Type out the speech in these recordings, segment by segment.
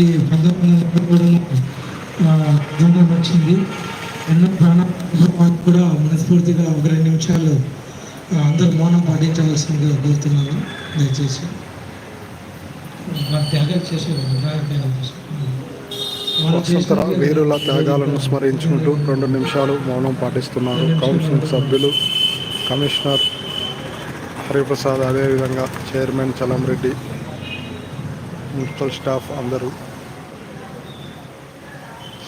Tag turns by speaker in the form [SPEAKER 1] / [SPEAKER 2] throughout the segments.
[SPEAKER 1] ఈ పంతొమ్మిది కూడా వచ్చింది ఎన్నో ప్రాణాలు కూడా మనస్ఫూర్తిగా ఒక రెండు నిమిషాలు అందరూ మౌనం పాటించవలసిందిగా కోరుతున్నాను. దయచేసి. త్యాగం
[SPEAKER 2] వీరుల త్యాగాలను స్మరించుకుంటూ రెండు నిమిషాలు మౌనం పాటిస్తున్నారు కౌన్సిల్ సభ్యులు కమిషనర్ హరిప్రసాద్ అదేవిధంగా చైర్మన్ చలంరెడ్డి మున్సిపల్ స్టాఫ్ అందరూ.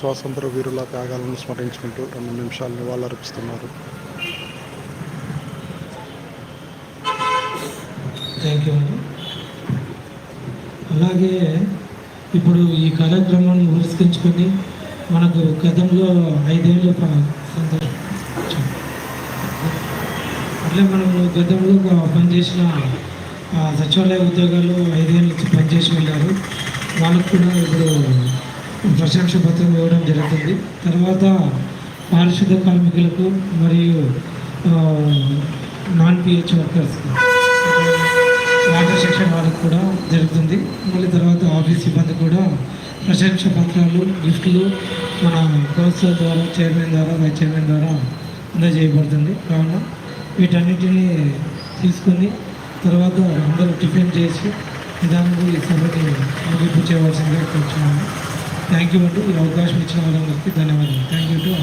[SPEAKER 2] స్వాతంత్ర వీరుల త్యాగాలను స్మరించుకుంటూ రెండు నిమిషాలు నివాళులర్పిస్తున్నారు.
[SPEAKER 1] థ్యాంక్ యూ అండి అలాగే ఇప్పుడు ఈ కార్యక్రమాన్ని పురస్కరించుకొని మనకు గతంలో ఐదేళ్ళు సంతోషం అట్లే మనం గతంలో పనిచేసిన సచివాలయ ఉద్యోగాలు ఐదేళ్ళు నుంచి పనిచేసి వెళ్ళారు. వాళ్ళకు కూడా ఇప్పుడు ప్రశంస పత్రం ఇవ్వడం జరుగుతుంది. తర్వాత పారిశుద్ధ కార్మికులకు మరియు నాన్ పిహెచ్ వర్కర్స్కి వాటర్ సెక్షన్ వాళ్ళకి కూడా జరుగుతుంది. మళ్ళీ తర్వాత ఆఫీస్ సిబ్బంది కూడా ప్రశంస పత్రాలు గిఫ్ట్లు మన కౌన్సిలర్ ద్వారా చైర్మన్ ద్వారా వైస్ చైర్మన్ ద్వారా అందజేయబడుతుంది. కావున వీటన్నిటిని తీసుకుని తర్వాత అందరూ టిఫిన్ చేసి నిదానంగా ఈ సభకి ముగింపు చేయవలసిందిగా కూర్చున్నాను. థ్యాంక్ యూ అంటూ ఈ అవకాశం ఇచ్చిన వాళ్ళందరికీ ధన్యవాదాలు. థ్యాంక్ యూ టు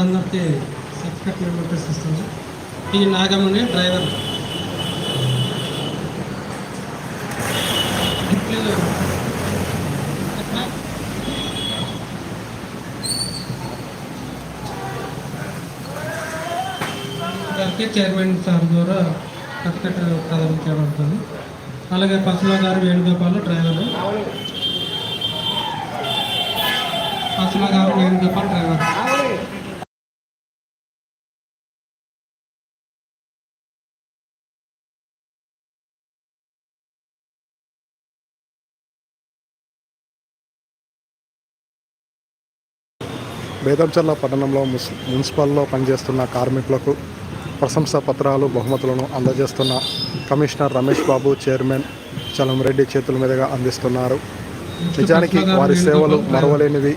[SPEAKER 3] అందరికీ సర్టిఫికెట్ నోటీస్ ఇస్తుంది ఈ నాగమణి డ్రైవర్. గారికి చైర్మన్ సార్ ద్వారా సర్టిఫికెట్ ప్రదానం చేయబడుతుంది అలాగే పసుల గారు వేణుగోపాల్ డ్రైవర్. పసుల గారు వేణుగోపాల్ డ్రైవర్.
[SPEAKER 2] బేదంచర్ల పట్టణంలో మున్సిపల్లో పనిచేస్తున్న కార్మికులకు ప్రశంసా పత్రాలు బహుమతులను అందజేస్తున్న కమిషనర్ రమేష్ బాబు చైర్మన్ చలంరెడ్డి చేతుల మీదుగా అందిస్తున్నారు. నిజానికి వారి సేవలు మరవలేనివి.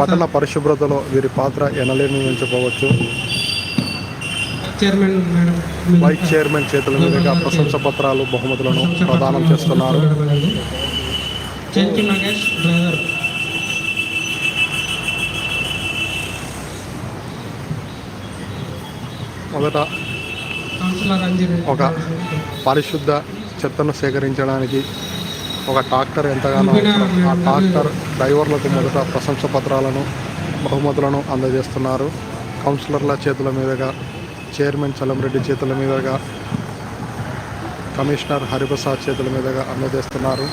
[SPEAKER 2] పట్టణ పరిశుభ్రతలో వీరి పాత్ర ఎనలేని
[SPEAKER 3] మేడం
[SPEAKER 2] వైస్ చైర్మన్ చేతుల మీదుగా ప్రశంసా పత్రాలు బహుమతులను ప్రదానం చేస్తున్నారు. మొదట ఒక పరిశుద్ధ చెత్తను సేకరించడానికి ఒక ట్రాక్టర్ ఎంతగానో ఆ ట్రాక్టర్ డ్రైవర్లకు మొదట ప్రశంస పత్రాలను బహుమతులను అందజేస్తున్నారు. కౌన్సిలర్ల చేతుల మీదుగా చైర్మన్ చలంరెడ్డి చేతుల మీదుగా కమిషనర్ హరిప్రసాద్ చేతుల మీదుగా అందజేస్తున్నారు.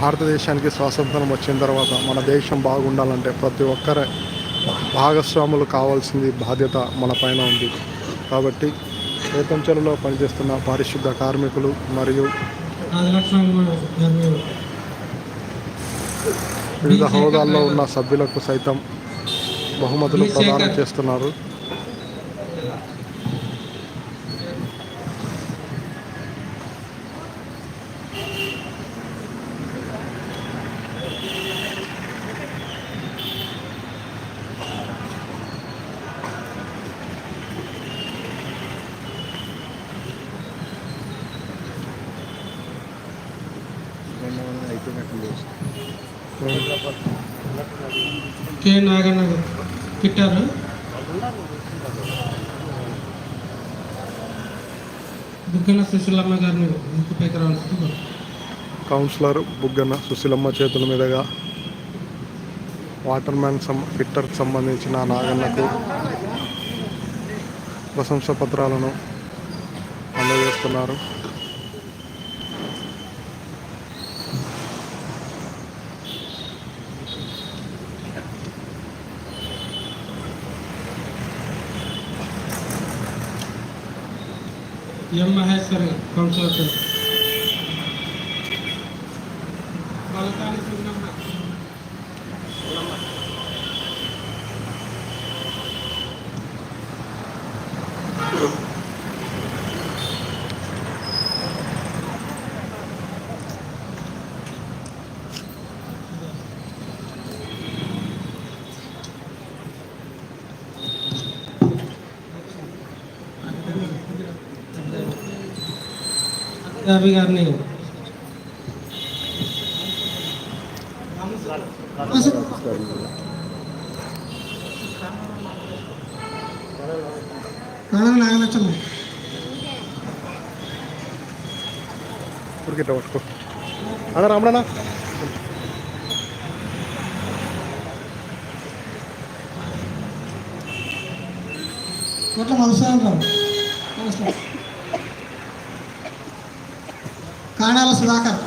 [SPEAKER 2] భారతదేశానికి స్వాతంత్రం వచ్చిన తర్వాత మన దేశం బాగుండాలంటే ప్రతి ఒక్కరి భాగస్వాములు కావాల్సింది బాధ్యత మన పైన ఉంది. కాబట్టి వేతంచెలలో పనిచేస్తున్న పారిశుద్ధ కార్మికులు మరియు వివిధ హోదాల్లో ఉన్న సభ్యులకు సైతం బహుమతులు ప్రదానం చేస్తున్నారు.
[SPEAKER 3] కే నాగన్న గారు పెట్టారు. బుగ్గన సుశీలమ్మ గారిని ముక్కుపైకి రావాల్సింది
[SPEAKER 2] కౌన్సిలర్ బుగ్గన సుశీలమ్మ చేతుల మీదుగా వాటర్ మ్యాన్ సం ఫిట్టర్కి సంబంధించిన నాగన్నకు ప్రశంస పత్రాలను అందజేస్తున్నారు.
[SPEAKER 3] ఎం మహేశ్వరి కౌన్సిలర్
[SPEAKER 4] రవి గారిని
[SPEAKER 3] నాగల నాగలక్ష్మ
[SPEAKER 2] ఊరికి ఇట్లా పట్టుకో అన్న రామడనా
[SPEAKER 3] కోట్ల మధుసూదన్ రావు కాణాల సుధాకర్.